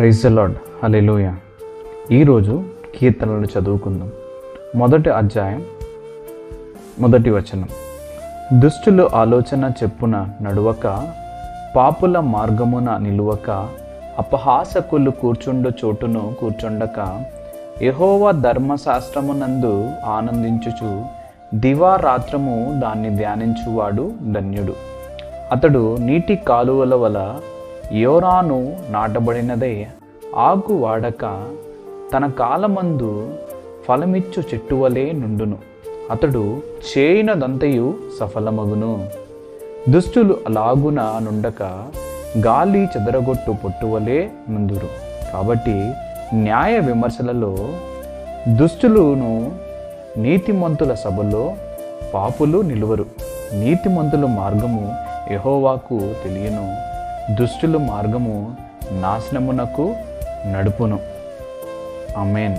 Praise lord అలెలోయ ఈరోజు కీర్తనలు చదువుకుందాం. మొదటి అధ్యాయం మొదటి వచనం. దుష్టులు ఆలోచన చెప్పున నడువక పాపుల మార్గమున నిలువక అపహాసకులు కూర్చుండు చోటును కూర్చుండక యహోవ ధర్మశాస్త్రమునందు ఆనందించుచు దివారాత్రము దాన్ని ధ్యానించువాడు ధన్యుడు. అతడు నీటి కాలువల వల యోరాను నాటబడినదే. ఆకు వాడక తన కాలమందు ఫలమిచ్చు చెట్టువలే నుండును. అతడు చేయినదంతయు సఫలమగును. దుష్టులు అలాగున నుండక గాలి చెదరగొట్టు పొట్టువలే నుందురు. కాబట్టి న్యాయ విమర్శలలో దుష్టులను నీతిమంతుల సభలో పాపులు నిలువరు. నీతిమంతుల మార్గము ఎహోవాకు తెలియను. దుష్టుల మార్గము నాశనమునకు నడుపును. అమేన్